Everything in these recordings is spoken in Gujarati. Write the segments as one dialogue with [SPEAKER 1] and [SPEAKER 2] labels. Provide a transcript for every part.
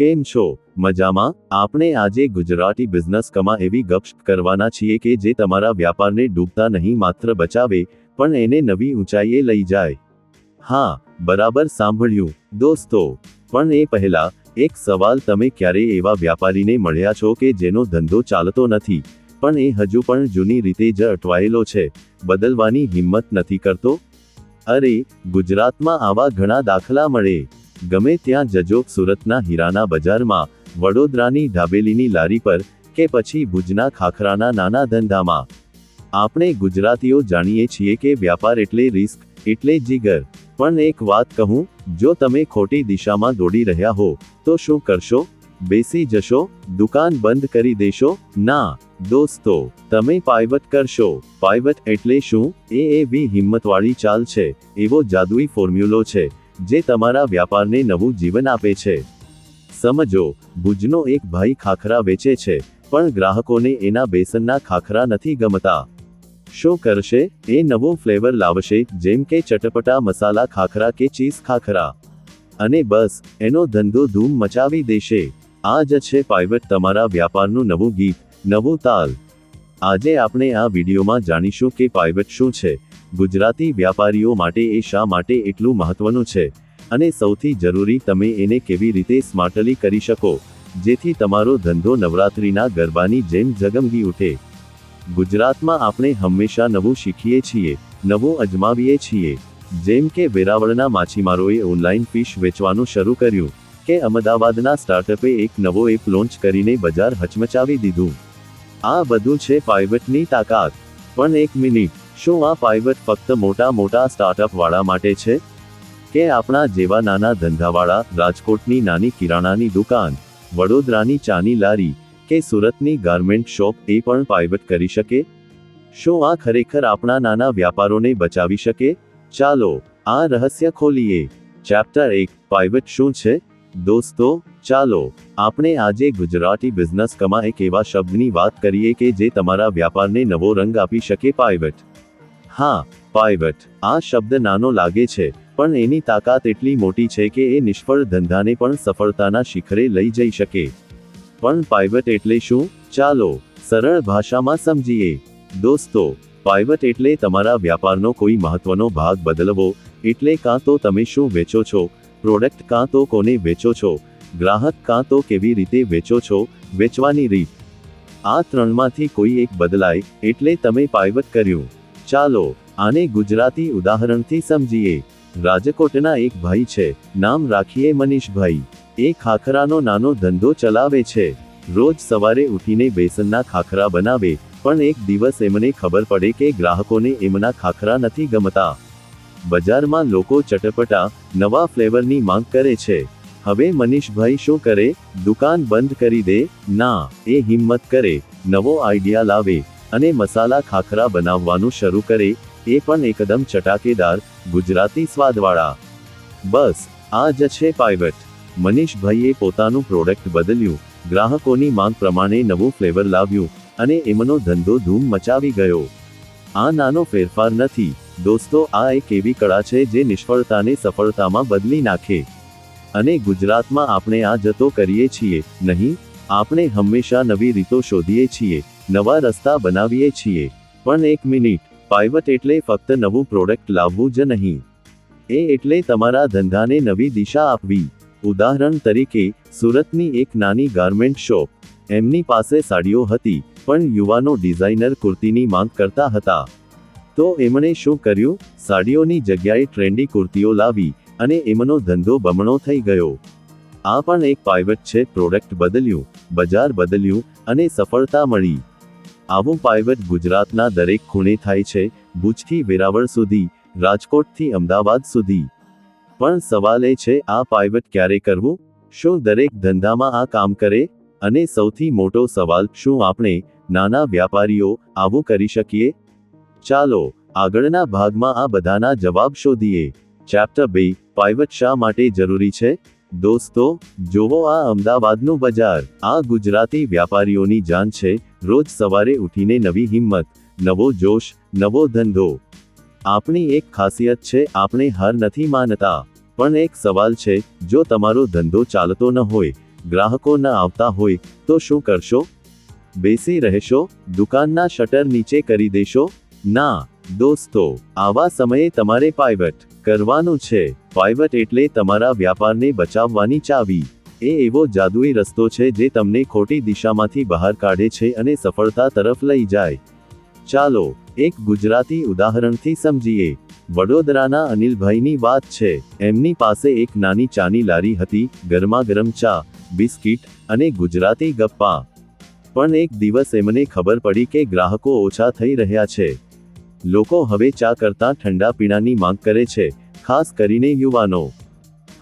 [SPEAKER 1] કેમ છો? મજામાં? આપણે આજે ગુજરાતી બિઝનેસ કમા એવી ગપશપ કરવાના છીએ કે જે તમારા વ્યાપારને ડૂબતા નહીં માત્ર બચાવે, પણ એને નવી ઊંચાઈએ લઈ જાય. હા, બરાબર સાંભળ્યું. દોસ્તો, પણ એ પહેલા, એક સવાલ તમે ક્યારે એવા વ્યાપારીને મળ્યા છો કે જેનો ધંધો ચાલતો નથી? પણ એ હજુ પણ જૂની રીતે જ અટવાયેલો છે. બદલવાની હિંમત નથી કરતો? અરે, ગુજરાતમાં આવા ઘણા દાખલા મળે. ગમે ત્યાં જજો સુરતના હીરાના બજારમાં, વડોદરાની ઢાબેલીની લારી પર, કે પછી ભુજના ખાખરાના નાના ધંધામાં. આપણે ગુજરાતીઓ જાણીએ છીએ કે વ્યાપાર એટલે રિસ્ક, એટલે જીગર. પણ એક વાત કહું, જો તમે ખોટી દિશામાં દોડી રહ્યા હો, તો શું કરશો? બેસી જશો, દુકાન બંધ કરી દેશો? ના, દોસ્તો, તમે પાયવટ કરશો. પાયવટ એટલે શું? એ બી હિંમતવાળી ચાલ છે, એવો જાદુઈ ફોર્મ્યુલો છે. જે તમારા વ્યાપારને નવું જીવન આપે છે. સમજો, ભુજનો એક ભાઈ ખાખરા વેચે છે, પણ ગ્રાહકોને એના બેસનના ખાખરા નથી ગમતા. શું કરશે? એ નવો ફ્લેવર લાવશે, જેમ કે ચટપટા મસાલા ખાખરા કે ચીઝ ખાખરા. અને બસ, એનો ધંધો ધૂમ મચાવી દેશે. આ જ છે પાઇવટ તમારા વ્યાપારનું નવું ગીત, નવું તાલ. આજે આપણે આ વિડીયોમાં જાણીશું કે પાઇવટ શું છે ગુજરાતી વ્યાપારીઓ માટે એ શા માટે એટલું મહત્વનું છે? અને સૌથી જરૂરી, તમે એને કેવી રીતે સ્માર્ટલી કરી શકો? જેથી તમારો ધંધો નવરાત્રિના ગરબાની જેમ ઝગમગી ઉઠે. ગુજરાતમાં આપણે હંમેશા નવું શીખીએ છીએ, નવું અજમાવીએ છીએ. જેમ કે વેરાવળના માછીમારોએ ઓનલાઈન ફિશ વેચવાનું શરૂ કર્યું, કે અમદાવાદના સ્ટાર્ટઅપે એક નવો એપ લોન્ચ કરીને બજાર હચમચાવી દીધું. આ બધું છે પાઇવટની તાકાત. પણ એક મિનિટ શું આ પાયવટ ફક્ત મોટા મોટા સ્ટાર્ટઅપ વાળા માટે છે? કે આપણા જેવા નાના ધંધાવાળા, રાજકોટની નાની કિરાણાની દુકાન, વડોદરાની ચાની લારી, કે સુરતની ગાર્મેન્ટ શોપ એ પણ પાયવટ કરી શકે? શું આ ખરેખર આપણા નાના વ્યાપારોને બચાવી શકે? ચાલો, આ રહસ્ય ખોલીએ. ચેપ્ટર એક પાઇવટ શું છે? દોસ્તો, ચાલો, આપણે આજે ગુજરાતી બિઝનેસ કમાં એક એવા શબ્દની વાત કરીએ કે જે તમારા વ્યાપારને નવો રંગ આપી શકે પાયવટ હા, પાયવટ, આ શબ્દ નાનો લાગે છે, પણ એની તાકાત એટલી મોટી છે કે એ નિષ્ફળ ધંધાને પણ સફળતાના શિખરે લઈ જઈ શકે. પણ પાઇવટ એટલે શું? ચાલો, સરળ ભાષામાં સમજીએ. દોસ્તો પાઇવટ એટલે તમારા વ્યાપારનો કોઈ મહત્વનો ભાગ બદલવો, એટલે કાં તો તમે શું વેચો છો, પ્રોડક્ટ કાં તો કોને વેચો છો, ગ્રાહક કાં તો કેવી રીતે વેચો છો, વેચવાની રીત. આ ત્રણમાંથી કોઈ એક બદલાય, એટલે તમે પાયવટ કર્યું. ચાલો, આને ગુજરાતી ઉદાહરણથી સમજીએ. રાજકોટના એક ભાઈ છે, નામ રાખીએ મનીષભાઈ. એ ખાખરાનો નાનો ધંધો ચલાવે છે. રોજ સવારે ઉઠીને બેસનના ખાખરા બનાવે, પણ એક દિવસ એમને ખબર પડે કે ગ્રાહકોને એમના ખાખરા નથી ગમતા. બજારમાં લોકો ચટપટા, નવા ફ્લેવરની માંગ કરે છે. હવે મનીષભાઈ શું કરે? દુકાન બંધ કરી દે? ના, એ હિંમત કરે. નવો આઈડિયા લાવે. અને મસાલા ખાખરા બનાવવાનું શરૂ કરે, એ પણ એકદમ ચટાકેદાર, ગુજરાતી સ્વાદવાળા. બસ, આ જ છે પાઇવટ મનીષભાઈએ પોતાનું પ્રોડક્ટ બદલ્યું, ગ્રાહકોની માંગ પ્રમાણે નવું ફ્લેવર લાવ્યું, અને એમનો ધંધો ધૂમ મચાવી ગયો. આ નાનો ફેરફાર નથી, દોસ્તો, આ એક એવી કળા છે જે નિષ્ફળતાને સફળતામાં બદલી નાખે. અને ગુજરાતમાં આપણે આ જતો કરીએ છીએ, નહીં? આપણે હંમેશા નવી રીતો શોધીએ છીએ. નવા રસ્તા બનાવીએ છીએ. પણ એક મિનિટ પાઇવટ એટલે ફક્ત નવું પ્રોડક્ટ લાવવું જ નહીં. એ એટલે તમારા ધંધાને નવી દિશા આપવી. ઉદાહરણ તરીકે, સુરતની એક નાની ગાર્મેન્ટ શોપ એમની પાસે સાડીઓ હતી, પણ યુવાનો ડિઝાઇનર કુર્તીની માંગ કરતા હતા. તો એમણે શું કર્યું? સાડીઓની જગ્યાએ ટ્રેન્ડી કુર્તીઓ લાવી અને એમનો ધંધો બમણો થઈ ગયો. આ પણ એક પાઇવટ છે, પ્રોડક્ટ બદલ્યું, બજાર બદલ્યું અને સફળતા મળી. આવું પાયવટ ગુજરાતના દરેક ખૂણે થાય છે, ભુજથી વેરાવળ સુધી, રાજકોટથી અમદાવાદ સુધી. પણ સવાલ એ છે, આ પાયવટ ક્યારે કરવું? શું દરેક ધંધામાં આ કામ કરે? અને સૌથી મોટો સવાલ, શું આપણે, નાના વ્યાપારીઓ, આવું કરી શકીએ? ચાલો, આગળના ભાગમાં આ બધાના જવાબ શોધીએ. ચેપ્ટર બે પાયવટ શા માટે જરૂરી છે? દોસ્તો, જોવો આ અમદાવાદનું બજાર. આ ગુજરાતી વ્યાપારીઓની જાન છે, રોજ સવારે ઉઠીને નવી હિંમત, નવો જોશ, નવો ધંધો. આપણી એક ખાસિયત છે, આપણે હાર નથી માનતા. પણ એક સવાલ છે, જો તમારો ધંધો ચાલતો ન હોય, ગ્રાહકો ન આવતા હોય, તો શું કરશો? બેસી રહેશો, દુકાનના શટર નીચે કરી દેશો? ના. દોસ્તો, આવા સમયે તમારે પાઇવટ કરવાનું છે. પાઇવટ એટલે તમારા વ્યાપારને બચાવવાની ચાવી. એ એવો જાદુઈ રસ્તો છે જે તમને ખોટી દિશામાંથી બહાર કાઢે છે અને સફળતા તરફ લઈ જાય. ચાલો, એક ગુજરાતી ઉદાહરણથી સમજીએ. વડોદરાના અનિલભાઈની વાત છે. એમની પાસે એક નાની ચાની લારી હતી ગરમા ગરમ ચા, બિસ્કિટ અને ગુજરાતી ગપ્પા. પણ એક દિવસ એમને ખબર પડી કે ગ્રાહકો ઓછા થઈ રહ્યા છે. લોકો હવે ચા કરતાં ઠંડા પીણાની માંગ કરે છે, ખાસ કરીને યુવાનો.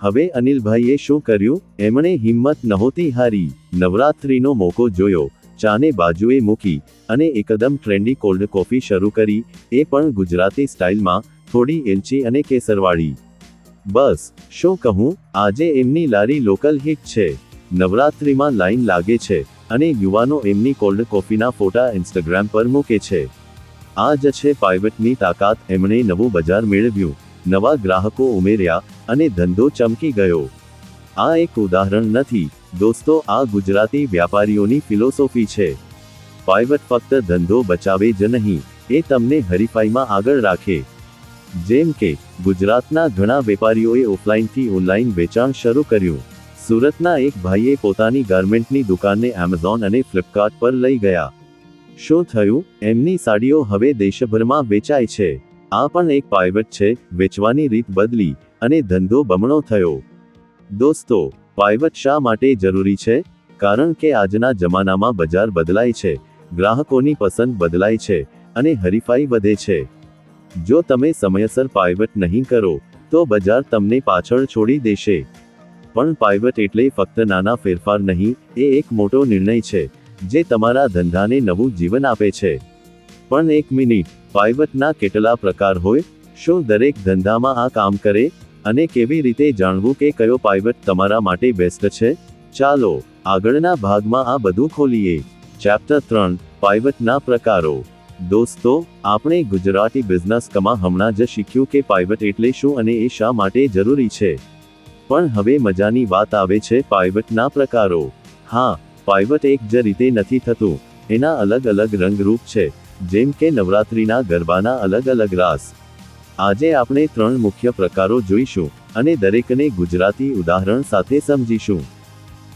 [SPEAKER 1] હવે અનિલભાઈએ શું કર્યું? એમણે હિંમત નહોતી હારી. નવરાત્રીનો મોકો જોયો, ચાને બાજુએ મૂકી અને એકદમ ટ્રેન્ડી કોલ્ડ કોફી શરૂ કરી, એ પણ ગુજરાતી સ્ટાઇલમાં, થોડી એલચી અને કેસરવાળી. બસ, શું કહું? આજે એમની લારી લોકલ હિટ છે. નવરાત્રીમાં લાઈન લાગે છે અને યુવાનો એમની કોલ્ડ કોફીના ફોટા ઇન્સ્ટાગ્રામ પર મૂકે છે. આ જ છે પાઇવટની તાકાત, એમણે નવું બજાર મેળવ્યું. નવા ગ્રાહકો ઉમેર્યા અને ધંધો ચમકી ગયો. આ એક ઉદાહરણ નથી. દોસ્તો, આ ગુજરાતી વ્યાપારીઓની ફિલોસોફી છે. પાઇવટ ફક્ત ધંધો બચાવે જ નહીં, એ તમને હરીફાઈમાં આગળ રાખે. જેમ કે, ગુજરાતના ઘણા વેપારીઓએ ઓફલાઈનથી ઓનલાઈન વેચાણ શરૂ કર્યું. સુરતના એક ભાઈએ પોતાની ગાર્મેન્ટની દુકાનને એમેઝોન અને ફ્લિપકાર્ટ પર લઈ ગયા. શું થયું? એમની સાડીઓ હવે દેશભરમાં વેચાય છે. આ પણ એક પાયવટ છે, વેચવાની રીત બદલી અને ધંધો બમણો થયો. દોસ્તો પાયવટ શા માટે જરૂરી છે? કારણ કે આજના જમાનામાં બજાર બદલાય છે, ગ્રાહકોની પસંદ બદલાય છે અને હરીફાઈ વધે છે. જો તમે સમયસર પાઇવટ નહીં કરો, તો બજાર તમને પાછળ છોડી દેશે. પણ પાઇવટ એટલે ફક્ત નાના ફેરફાર નહીં, એ એક મોટો નિર્ણય છે. જે તમારા ધંધાને નવું જીવન આપે છે. પણ એક મિનિટ પાઇવટના કેટલા પ્રકાર હોય? શું દરેક ધંધામાં આ કામ કરે? અને કેવી રીતે જાણવું કે કયો પાઇવટ તમારા માટે બેસ્ટ છે? ચાલો, આગળના ભાગમાં આ બધું ખોલીએ. ચેપ્ટર ત્રણ પાઇવટના પ્રકારો. દોસ્તો, આપણે ગુજરાતી બિઝનેસ કમાં હમણાં જ શીખ્યું કે પાઇવટ એટલે શું અને એ શા માટે જરૂરી છે. પણ હવે મજાની વાત આવે છે પાઇવટના પ્રકારો. હા પાઇવટ એક જ રીતે નથી થતું. એના અલગ અલગ રંગરૂપ છે, જેમ કે નવરાત્રિના ગરબાના અલગ અલગ રાસ. આજે આપણે ત્રણ મુખ્ય પ્રકારો જોઈશું અને દરેકને ગુજરાતી ઉદાહરણ સાથે સમજીશું.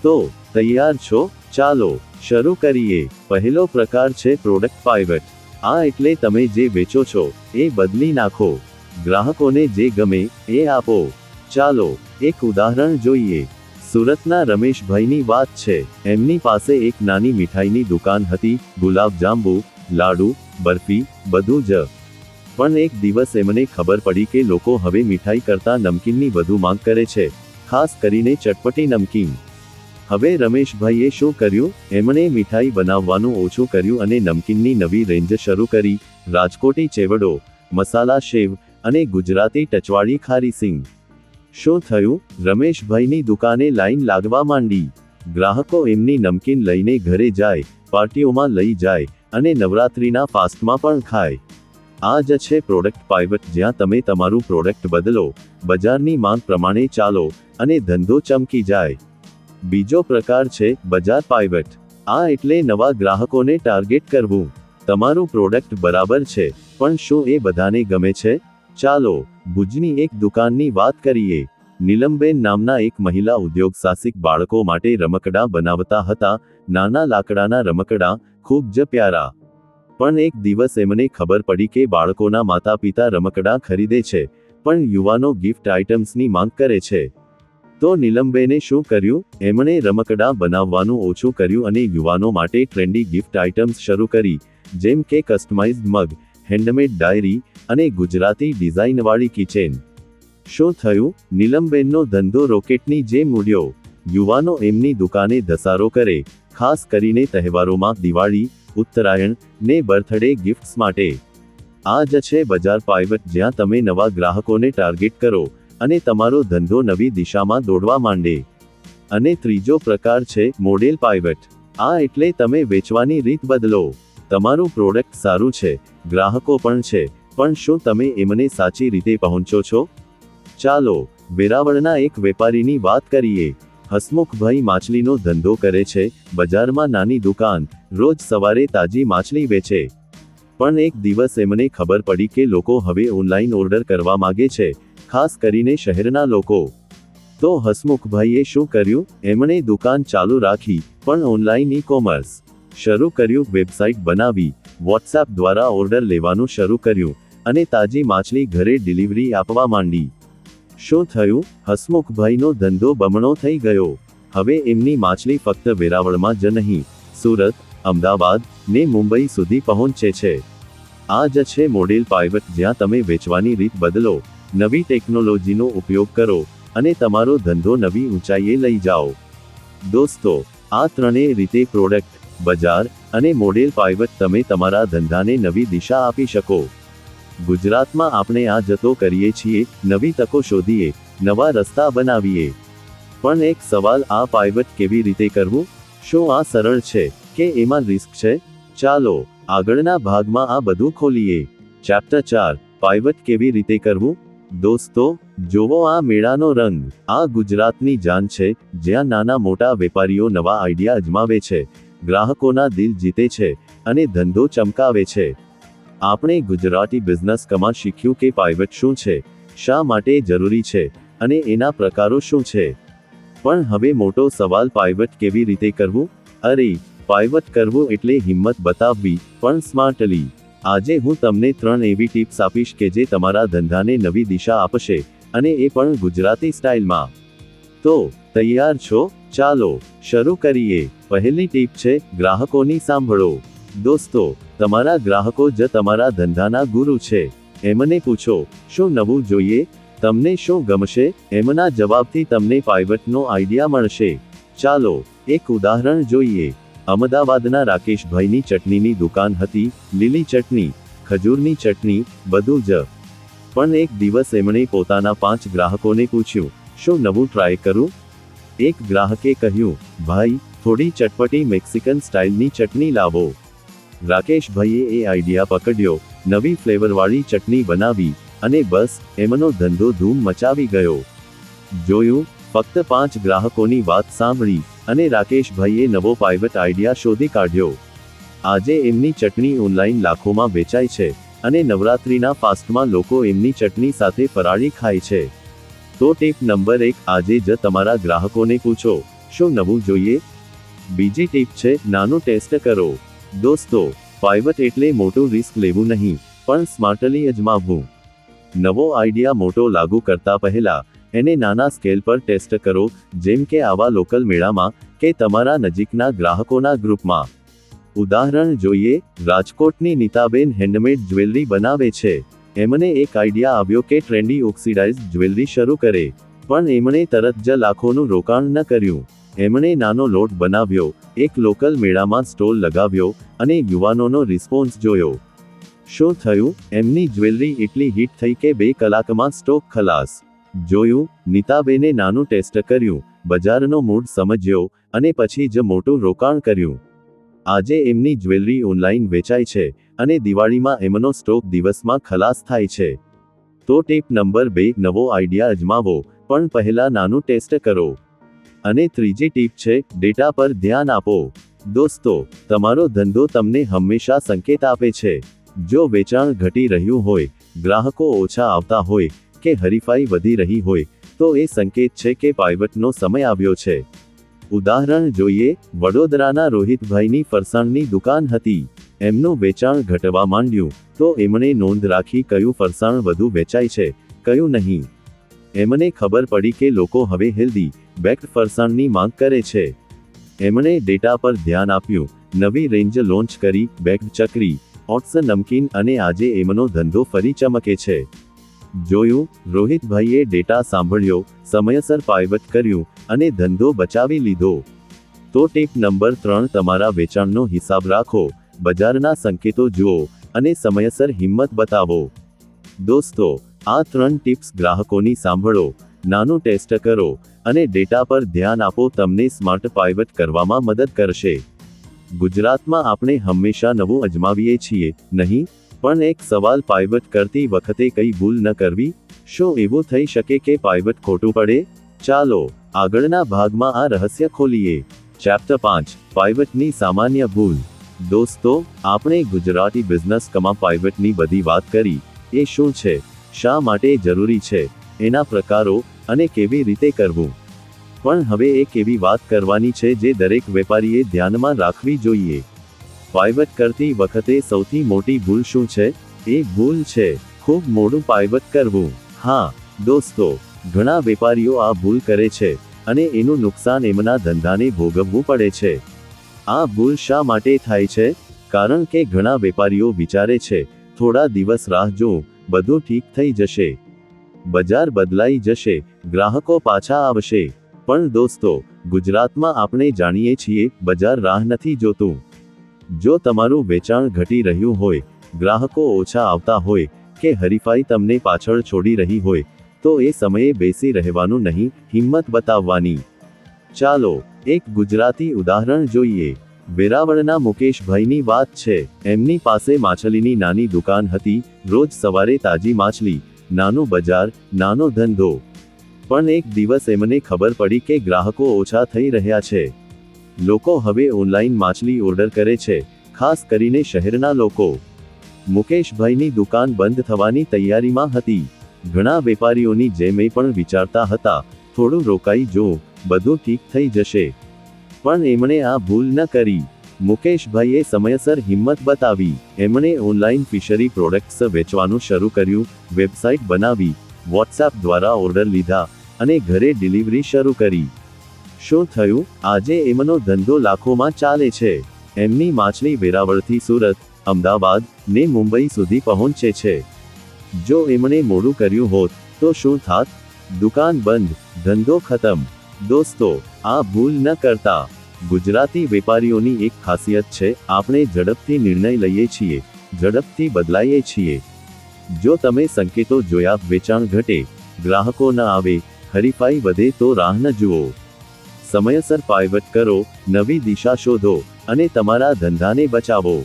[SPEAKER 1] તો, તૈયાર છો? ચાલો, શરૂ કરીએ. પહેલો પ્રકાર છે પ્રોડક્ટ પાઇવટ. આ એટલે તમે જે વેચો છો, એ બદલી નાખો. ગ્રાહકોને જે ગમે, એ આપો. ચાલો, એક ઉદાહરણ જોઈએ. સુરતના રમેશભાઈની વાત છે. એમની પાસે એક નાની મીઠાઈની દુકાન હતી ગુલાબ જાંબુ લાડુ, બરફી, બધું જ. પણ એક દિવસ એમને ખબર પડી કે લોકો હવે મીઠાઈ કરતા નમકીનની વધુ માંગ કરે છે, ખાસ કરીને ચટપટી નમકીન. હવે રમેશભાઈએ શું કર્યું? એમણે મીઠાઈ બનાવવાનું ઓછું કર્યું અને નમકીનની નવી રેન્જ શરૂ કરી. રાજકોટી ચેવડો, મસાલા શેવ અને ગુજરાતી ટચવાળી ખારી સિંગ. શું થયું? રમેશભાઈની દુકાને લાઈન લાગવા માંડી. ગ્રાહકો એમની નમકીન લઈને ઘરે જાય, પાર્ટીઓમાં લઈ જાય અને નવરાત્રિના ફાસ્ટમાં પણ ખાય. આ જ છે પ્રોડક્ટ પાઇવટ, જ્યાં તમે તમારું પ્રોડક્ટ બદલો, બજારની માંગ પ્રમાણે ચાલો અને ધંધો ચમકી જાય. બીજો પ્રકાર છે બજાર પાઇવટ. આ એટલે નવા ગ્રાહકોને ટાર્ગેટ કરવું. તમારું પ્રોડક્ટ બરાબર છે, પણ શું એ બધાને ગમે છે? ચાલો, ભુજની એક દુકાનની વાત કરીએ. નીલમબેન નામના એક મહિલા ઉદ્યોગ સાહસિક બાળકો માટે રમકડા બનાવતા હતા. નાના લાકડાના રમકડા, ખૂબ જ પ્યારા. પણ એક દિવસ એમને ખબર પડી કે બાળકોના માતા પિતા રમકડા ખરીદે છે, પણ યુવાનો ગિફ્ટ આઇટમ્સની માંગ કરે છે. તો નીલમબેને શું કર્યું? એમણે રમકડા બનાવવાનું ઓછું કર્યું અને યુવાનો માટે ટ્રેન્ડી ગિફ્ટ આઇટમ્સ શરૂ કરી, જેમ કે કસ્ટમાઇઝ મગ હેન્ડમેડ ડાયરી અને ગુજરાતી ડિઝાઇનવાળી કિચેન શું થયું? નીલમબેનનો ધંધો રોકેટની જેમ ઉડ્યો. યુવાનો એમની દુકાને ધસારો કરે, ખાસ કરીને તહેવારોમાં દિવાળી, ઉત્તરાયણ ને બર્થડે ગિફ્ટ્સ માટે. આ જ છે બજાર પાઇવટ જ્યાં તમે નવા ગ્રાહકોને ટાર્ગેટ કરો અને તમારો ધંધો નવી દિશામાં દોડવા માંડે. અને ત્રીજો પ્રકાર છે મોડેલ પાઇવટ આ એટલે તમે વેચવાની રીત બદલો. તમારું પ્રોડક્ટ સારું છે, ગ્રાહકો પણ છે, પણ શું તમે એમને સાચી રીતે પહોંચો છો? ચાલો, વેરાવળના એક વેપારીની વાત કરીએ. હસમુખભાઈ માછલીનો ધંધો કરે છે, બજારમાં નાની દુકાન, રોજ સવારે તાજી માછલી વેચે. પણ એક દિવસ એમને ખબર પડી કે લોકો હવે ઓનલાઈન ઓર્ડર કરવા માગે છે, ખાસ કરીને શહેરના લોકો. તો હસમુખભાઈએ શું કર્યું? એમણે દુકાન ચાલુ રાખી, પણ ઓનલાઈન ઈ કોમર્સ શરૂ કર્યું, વેબસાઇટ બનાવી, વોટ્સએપ દ્વારા ઓર્ડર લેવાનું શરૂ કર્યું અને તાજી માછલી ઘરે ડિલિવરી આપવા માંડી. શું થયું? હસમુખભાઈનો ધંધો બમણો થઈ ગયો. હવે એમની માછલી ફક્ત વેરાવળમાં જ નહીં, સુરત, અમદાવાદ ને મુંબઈ સુધી પહોંચે છે. આ જ છે મોડેલ પાઇવટ જ્યાં તમે વેચવાની રીત બદલો, નવી ટેકનોલોજીનો ઉપયોગ કરો અને તમારો ધંધો નવી ઊંચાઈએ લઈ જાઓ. દોસ્તો, આ ત્રણેય રીતે પ્રોડક્ટ બજાર અને મોડેલ પાઇવટ તમે તમારા ધંધાને નવી દિશા આપી શકો. ગુજરાતમાં આપણે આ જતો કરીએ છીએ, નવી તકો શોધીએ, નવા રસ્તા બનાવીએ. પણ એક સવાલ આ પાઇવટ કેવી રીતે કરવું? શું આ સરળ છે? કે એમાં રિસ્ક છે? ચાલો, આગળના ભાગમાં આ બધું ખોલીએ. ચેપ્ટર ચાર પાઇવટ કેવી રીતે કરવું? દોસ્તો, જોવો આ મેળાનો રંગ. આ ગુજરાતની જાન છે, જ્યાં નાના મોટા વેપારીઓ નવા આઈડિયા અજમાવે છે. ગ્રાહકોના દિલ જીતે છે અને ધંધો ચમકાવે છે. આપણે ગુજરાતી બિઝનેસ કમાં શીખ્યું કે પાઇવટ શું છે, શા માટે જરૂરી છે અને એના પ્રકારો શું છે? પણ હવે મોટો સવાલ પાઇવટ કેવી રીતે કરવું? અરે પાઇવટ કરવું એટલે હિંમત બતાવવી, પણ સ્માર્ટલી આજે હું તમને ત્રણ એવી ટિપ્સ આપીશ કે જે તમારા ધંધાને નવી દિશા આપશે અને એ પણ ગુજરાતી સ્ટાઇલમાં તો, તૈયાર છો? ચાલો, શરૂ કરીએ. પહેલી ટીપ છે, ગ્રાહકોની સાંભળો. દોસ્તો, તમારા ગ્રાહકો જ તમારા ધંધાના ગુરુ છે. એમને પૂછો, શું નવું જોઈએ? તમને શું ગમશે? એમના જવાબથી તમને પાઇવટનો આઈડિયા મળશે. ચાલો, એક ઉદાહરણ જોઈએ. અમદાવાદના રાકેશભાઈની ચટણીની દુકાન હતી, લીલી ચટણી, ખજૂરની ચટણી, બધું જ. પણ એક દિવસ એમણે પોતાના પાંચ ગ્રાહકોને પૂછ્યું, શું નવું ટ્રાય કરું? એક ગ્રાહકે કહ્યું, ભાઈ થોડી ચટપટી મેક્સિકન સ્ટાઇલની ચટણી લાવો. રાકેશભાઈએ એ આઈડિયા પકડ્યો. નવી ફ્લેવરવાળી ચટણી બનાવી અને બસ, એમનો ધંધો ધૂમ મચાવી ગયો. જોયું, ફક્ત પાંચ ગ્રાહકોની વાત સાંભળી અને રાકેશભાઈએ નવો પાઇવટ આઈડિયા શોધી કાઢ્યો. આજે એમની ચટણી ઓનલાઈન લાખોમાં વેચાય છે અને નવરાત્રીના ફાસ્ટમાં લોકો એમની ચટણી સાથે ફરાળી ખાય છે. તો ટીપ નંબર એક આજે જ તમારા ગ્રાહકોને પૂછો. શું નવું જોઈએ? બીજી ટીપ છે, નાનું ટેસ્ટ કરો. દોસ્તો પાઇવટ એટલે મોટું રિસ્ક લેવું નહીં, પણ સ્માર્ટલી અજમાવવું નવો આઈડિયા મોટો લાગુ કરતા પહેલા, એને નાના સ્કેલ પર ટેસ્ટ કરો, જેમ કે આવા લોકલ મેળામાં, કે તમારા નજીકના ગ્રાહકોના ગ્રુપમાં. ઉદાહરણ જોઈએ, રાજકોટની નીતાબેન હેન્ડમેડ જ્વેલરી બનાવે છે. એમને એક આઈડિયા આવ્યો કે ટ્રેન્ડી ઓક્સિડાઇઝ જ્વેલરી શરૂ કરે, પણ એમણે તરત જ લાખોનું રોકાણ ન કર્યું. એમણે નાનો લોટ બનાવ્યો, એક લોકલ મેળામાં સ્ટોલ લગાવ્યો અને યુવાનોનો રિસ્પોન્સ જોયો. શું થયું? એમની જ્વેલરી એટલી હિટ થઈ કે બે કલાકમાં સ્ટોક ખલાસ. જોયું, નીતાબેને નાનું ટેસ્ટ કર્યું, બજારનો મૂડ સમજ્યો અને પછી જ મોટું રોકાણ કર્યું. આજે એમની જ્વેલરી ઓનલાઈન વેચાય છે અને દિવાળીમાં એમનો સ્ટોક દિવસમાં ખલાસ થાય છે. તો ટીપ નંબર બે, નવો આઈડિયા અજમાવો, પણ પહેલા નાનું ટેસ્ટ કરો. અને ત્રીજી ટીપ છે, ડેટા પર ધ્યાન આપો. દોસ્તો, તમારો ધંધો તમને હંમેશા સંકેત આપે છે. જો વેચાણ ઘટી રહ્યું હોય, ગ્રાહકો ઓછા આવતા હોય, કે હરીફાઈ વધી રહી હોય, તો એ સંકેત છે કે પાઇવટનો સમય આવ્યો છે. ઉદાહરણ જોઈએ, વડોદરાના રોહિતભાઈની ફરસાણની દુકાન હતી. એમનું વેચાણ ઘટવા માંડ્યું, તો એમણે નોંધ રાખી કયું ફરસાણ વધુ વેચાય છે, કયું નહીં. એમને ખબર પડી કે લોકો હવે હેલ્ધી, બેક્ડ ફરસાણની માંગ કરે છે. એમણે ડેટા પર ધ્યાન આપ્યું, નવી રેન્જ લોન્ચ કરી, બેક્ડ ચકરી, ઓટ્સ નમકીન અને આજે એમનો ધંધો ફરી ચમકે છે. જોયું, રોહિતભાઈએ ડેટા સાંભળ્યો, સમયસર પાયવટ કર્યું અને ધંધો બચાવી લીધો. તો ટેપ નંબર ત્રણ તમારા વેચાણનો હિસાબ રાખો, બજારના સંકેતો જુઓ અને સમયસર હિંમત બતાવો. દોસ્તો આ ત્રણ ટિપ્સ ગ્રાહકોની સાંભળો, નાનું ટેસ્ટ કરો અને ડેટા પર ધ્યાન આપો તમને સ્માર્ટ પાઇવટ કરવામાં મદદ કરશે. ગુજરાતમાં આપણે હંમેશા નવું અજમાવીએ છીએ, નહીં? પણ એક સવાલ પાઇવટ કરતી વખતે કઈ ભૂલ ન કરવી? શું એવું થઈ શકે કે પાઇવટ ખોટું પડે? ચાલો, આગળના ભાગમાં આ રહસ્ય ખોલીએ. ચેપ્ટર પાંચ પાઇવટની સામાન્ય ભૂલ. દોસ્તો, આપણે ગુજરાતી બિઝનેસ કમા પાઇવટની બધી વાત કરી. એ શું છે? શા માટે જરૂરી છે? એના પ્રકારો અને કેવી રીતે કરવું? પણ હવે એક એવી વાત કરવાની છે જે દરેક વેપારીએ ધ્યાનમાં રાખવી જોઈએ. પાઇવટ કરતી વખતે સૌથી મોટી ભૂલ શું છે? એ ભૂલ છે. ખૂબ મોડું પાઇવટ કરવું. હા, દોસ્તો, ઘણા વેપારીઓ આ ભૂલ કરે છે અને એનું નુકસાન એમના ધંધાને ભોગવવું પડે છે. આ ભૂલ શા માટે થાય છે? કારણ કે ઘણા વેપારીઓ વિચારે છે, થોડા દિવસ રાહ જો બધું ઠીક થઈ જશે. બજાર બદલાઈ જશે, ગ્રાહકો પાછા આવશે. પણ દોસ્તો, ગુજરાતમાં આપણે જાણીએ છીએ, બજાર રાહ નથી જોતું. જો તમારું વેચાણ ઘટી રહ્યું હોય, ગ્રાહકો ઓછા આવતા હોય, કે હરીફાઈ તમને પાછળ છોડી રહી હોય, તો એ સમયે બેસી રહેવાનું નહીં, હિંમત બતાવવાની. ચાલો, એક ગુજરાતી ઉદાહરણ જોઈએ. વેરાવળના મુકેશભાઈની વાત છે. એમની પાસે માછલીની નાની દુકાન હતી. રોજ સવારે તાજી માછલી, નાનું બજાર, નાનો ધંધો. પણ એક દિવસ એમને ખબર પડી કે ગ્રાહકો ઓછા થઈ રહ્યા છે. લોકો હવે ઓનલાઈન માછલી ઓર્ડર કરે છે, ખાસ કરીને શહેરના લોકો. મુકેશભાઈની દુકાન બંધ થવાની તૈયારીમાં હતી. ઘણા વેપારીઓની જેમ એ પણ વિચારતા હતા. થોડું રોકાઈ જો બધું ઠીક થઈ જશે. પણ એમણે આ ભૂલ ન કરી. મુકેશભાઈએ સમયસર હિંમત બતાવી. એમણે ઓનલાઈન ફિશરી પ્રોડક્ટ્સ વેચવાનું શરૂ કર્યું, વેબસાઇટ બનાવી, વોટ્સએપ દ્વારા ઓર્ડર લીધા અને ઘરે ડિલિવરી શરૂ કરી. શું થયું? આજે એમનો ધંધો લાખોમાં ચાલે છે. એમની માછલી વેરાવળથી સુરત, અમદાવાદ ને મુંબઈ સુધી પહોંચે છે. જો એમણે મોડું કર્યું હોત તો શું થાત? દુકાન બંધ, ધંધો ખતમ. દોસ્તો, આ ભૂલ ન કરતા. ગુજરાતી વેપારીઓની એક ખાસિયત છે, આપણે ઝડપથી નિર્ણય લઈએ છીએ, ઝડપથી બદલાઈએ છીએ. જો તમે સંકેતો જોયા, વેચાણ ઘટે, ગ્રાહકો ન આવે, હરીફાઈ વધે તો રાહ ન જુઓ. સમયસર પાયવટ કરો, નવી દિશા શોધો, અને તમારા ધંધાને બચાવો.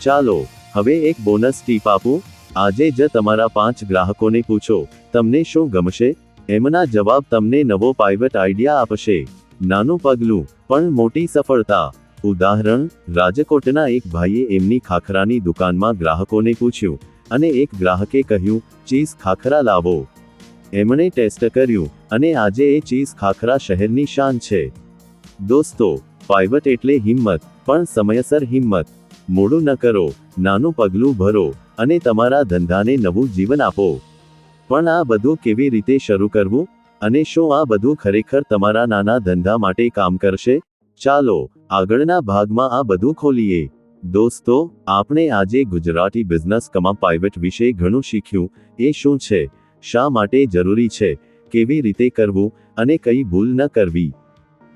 [SPEAKER 1] ચાલો, હવે એક બોનસ ટીપ આપું. આજે જ તમારા પાંચ ગ્રાહકોને પૂછો, તમને શું ગમશે? એમના જવાબ તમને નવો પાઇવટ આઈડિયા આપશે. નાનું પગલું, પણ મોટી સફળતા. ઉદાહરણ, રાજકોટના એક ભાઈએ એમની ખાખરાની દુકાનમાં ગ્રાહકોને પૂછ્યું, અને એક ગ્રાહકે કહ્યું, ચીઝ ખાખરા લાવો. એમણે ટેસ્ટ કર્યું, અને આજે એ ચીઝ ખાખરા શહેરની શાન છે. દોસ્તો પાઇવટ એટલે હિંમત, પણ સમયસર હિંમત. મોડું ન કરો, નાનું પગલું ભરો, અને તમારા ધંધાને નવું જીવન આપો. પણ આ બધું કેવી રીતે શરૂ કરવું? અને શું આ બધું ખરેખર તમારા નાના ધંધા માટે કામ કરશે? ચાલો, આગળના ભાગમાં આ બધું ખોલીએ. દોસ્તો, આપણે આજે ગુજરાતી બિઝનેસ કમા પાઇવટ વિશે ઘણું શીખ્યું. એ શું છે? શા માટે જરૂરી છે? કેવી રીતે કરવું? અને કઈ ભૂલ ન કરવી.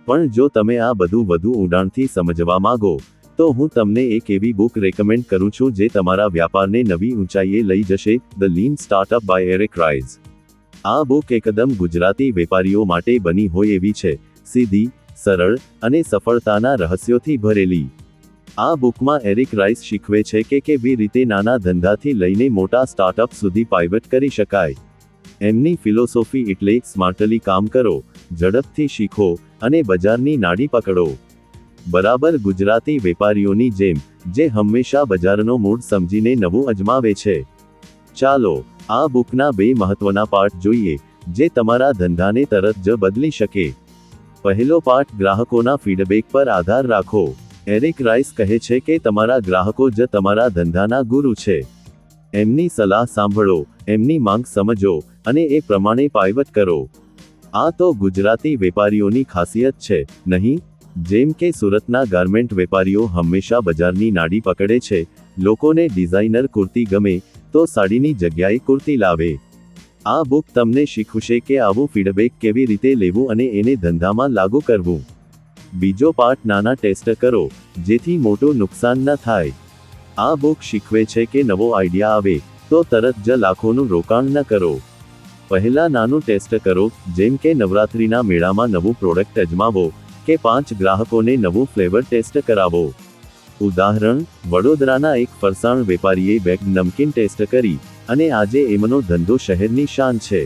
[SPEAKER 1] પણ જો તમે આ બધું વધુ ઊંડાણથી સમજવા માંગો તો હું તમને એક એવી બુક રેકમેન્ડ કરું છું જે તમારા વ્યાપારને નવી ઊંચાઈએ લઈ જશે the lean startup by Eric Ries આ બુક એકદમ ગુજરાતી વેપારીઓ માટે બની હોય એવી છે, સીધી, સરળ અને સફળતાના રહસ્યોથી ભરેલી. આ બુકમાં એરિક રાઇસ શીખવે છે કે કેવી રીતે નાના ધંધાથી લઈને મોટા સ્ટાર્ટઅપ સુધી પાઇવટ કરી શકાય. એમની ફિલોસોફી એટલે સ્માર્ટલી કામ કરો, ઝડપથી શીખો અને બજારની નાડી પકડો. બરાબર ગુજરાતી વેપારીઓની જેમ, જે હંમેશા બજારનો મૂડ સમજીને નવું અજમાવે છે. ચાલો, આ બુકના બે મહત્વના પાઠ જોઈએ, જે તમારા ધંધાને તરત જ બદલી શકે. પહેલો પાઠ ગ્રાહકોના ફીડબેક પર આધાર રાખો. એરિક રાઇસ કહે છે કે તમારા ગ્રાહકો જ તમારા ધંધાના ગુરુ છે. એમની સલાહ સાંભળો, એમની માંગ સમજો, અને એ પ્રમાણે પાયવટ કરો. આ તો ગુજરાતી વેપારીઓની ખાસિયત છે, નહીં? જેમ કે સુરતના ગાર્મેન્ટ વેપારીઓ હંમેશા બજારની નાડી પકડે છે, લોકોને ડિઝાઇનર કુર્તી ગમે, તો સાડીની જગ્યાએ કુર્તી લાવે. આ બુક તમને શીખવશે કે આવું ફીડબેક કેવી રીતે લેવું અને એને ધંધામાં લાગુ કરવું. બીજો પાઠ નાના ટેસ્ટ કરો, જેથી મોટું નુકસાન ન થાય. આ બુક શીખવે છે કે નવો આઈડિયા આવે, તો તરત જ લાખોનું રોકાણ ન કરો. પહેલા નાનું ટેસ્ટ કરો, જેમ કે નવરાત્રીના મેળામાં નવું પ્રોડક્ટ અજમાવો કે પાંચ ગ્રાહકોને નવું ફ્લેવર ટેસ્ટ કરાવો. ઉદાહરણ, વડોદરાના એક ફરસાણ વેપારીએ બેગ નમકીન ટેસ્ટ કરી અને આજે એમનો ધંધો શહેરની શાન છે.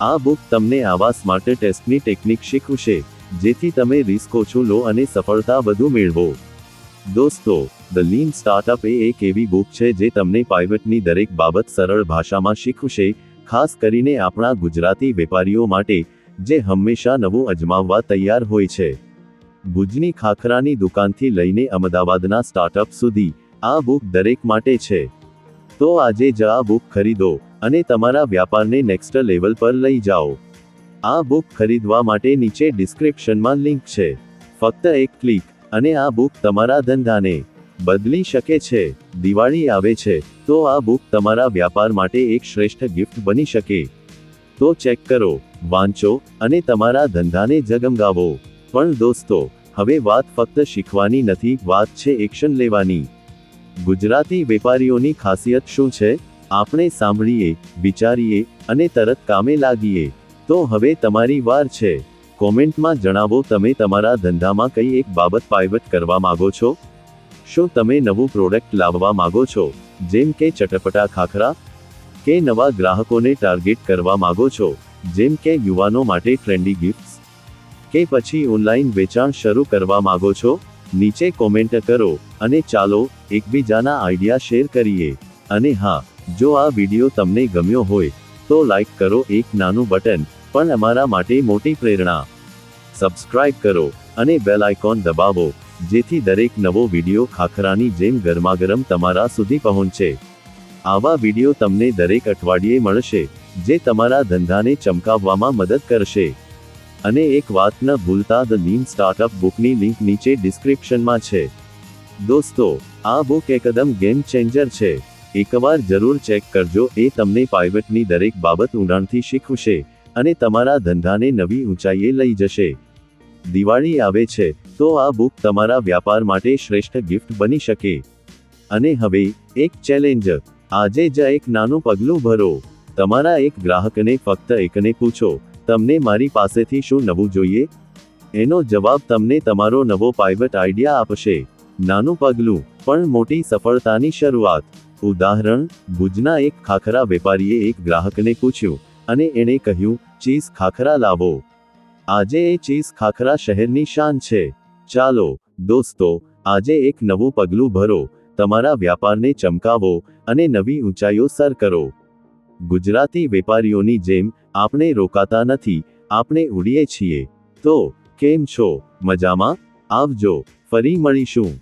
[SPEAKER 1] આ બુક તમને આવા સ્માર્ટ ટેસ્ટની ટેકનિક શીખવશે, જેથી તમે રિસ્ક ઓછું લો અને સફળતા વધુ મેળવો. દોસ્તો, ધ લીન સ્ટાર્ટઅપ એ એક એવી બુક છે જે તમને પાઇવટની દરેક બાબત સરળ ભાષામાં શીખવશે, ખાસ કરીને આપણા ગુજરાતી વેપારીઓ માટે જે હંમેશા નવું અજમાવવા તૈયાર હોય છે. ભુજની ખાખરાની દુકાનથી લઈને અમદાવાદના સ્ટાર્ટઅપ સુધી આ બુક દરેક માટે છે. તો આજે જ આ બુક ખરીદો અને તમારા વ્યાપારને નેક્સ્ટ લેવલ પર લઈ જાઓ. આ બુક ખરીદવા માટે નીચે ડિસ્ક્રિપ્શનમાં લિંક છે. ફક્ત એક ક્લિક અને આ બુક તમારા ધંધાને બદલી શકે છે. દિવાળી આવે છે, તો આ બુક તમારા વ્યાપાર માટે એક શ્રેષ્ઠ ગિફ્ટ બની શકે. તો ચેક કરો, વાંચો અને તમારા ધંધાને જગમગાવો. પણ દોસ્તો, હવે વાત ફક્ત શીખવાની નથી, વાત છે એક્શન લેવાની. ગુજરાતી વેપારીઓની ખાસિયત શું છે? આપણે સાંભળીએ, વિચારીએ અને તરત કામે લાગીએ. તો હવે તમારી વાર છે. કોમેન્ટમાં જણાવો, તમે તમારા ધંધામાં કઈ એક બાબત પાઇવટ કરવા માંગો છો? શું તમે નવું પ્રોડક્ટ લાવવા માંગો છો? જેમ કે ચટપટા ખાખરા કે નવા ગ્રાહકોને ટાર્ગેટ કરવા માંગો છો, જેમ કે યુવાનો માટે ટ્રેન્ડી ગિફ્ટ્સ કે પછી ઓનલાઈન વેચાણ શરૂ કરવા માંગો છો? નીચે કોમેન્ટ કરો અને ચાલો એકબીજાના આઈડિયા શેર કરીએ. અને હા, જો આ વિડિયો તમને ગમ્યો હોય, તો લાઈક કરો એક નાનું બટન પણ અમારા માટે મોટી પ્રેરણા. સબસ્ક્રાઇબ કરો અને બેલ આઇકોન દબાવો, જેથી દરેક નવો વિડિયો ખાખરાની જેમ ગરમાગરમ તમારા સુધી પહોંચે. આવા વિડિયો તમને દરેક અઠવાડિયે મળશે, જે તમારા ધંધાને ચમકાવવામાં મદદ કરશે. અને એક વાત ન ભૂલતા ધ નીમ સ્ટાર્ટઅપ બુકની લિંક નીચે ડિસ્ક્રિપ્શનમાં છે. દોસ્તો, આ બુક એકદમ ગેમ ચેન્જર છે. એકવાર જરૂર ચેક કરજો, એ તમને પાઇવટની દરેક બાબત ઊંડાણથી શીખવશે અને તમારા ધંધાને નવી ઊંચાઈએ લઈ જશે. દિવાળી આવે છે, તો આ બુક તમારા વ્યાપાર માટે શ્રેષ્ઠ ગિફ્ટ બની શકે. અને હવે, એક ચેલેન્જ આજે જ એક નાનું પગલું ભરો. તમારા એક ગ્રાહકને ફક્ત એકને પૂછો, તમને મારી પાસેથી શું નવું જોઈએ? એનો જવાબ તમને તમારો નવો પાઇવટ આઈડિયા આપશે. નાનું પગલું, પણ મોટી સફળતાની શરૂઆત. ઉદાહરણ, ભુજના એક ખાખરા વેપારીએ એક ગ્રાહકને પૂછ્યું, અને એણે કહ્યું, ચીઝ ખાખરા લાવો. આજે એ ચીઝ ખાખરા શહેરની શાન છે. ચાલો, દોસ્તો, આજે એક નવું પગલું ભરો. તમારા વ્યાપારને ચમકાવો અને નવી ઊંચાઈઓ સર કરો. ગુજરાતી વેપારીઓની જેમ, આપણે રોકાતા નથી, આપણે ઉડીએ છીએ. તો, કેમ છો? મજામાં? આવજો, ફરી મળીશું.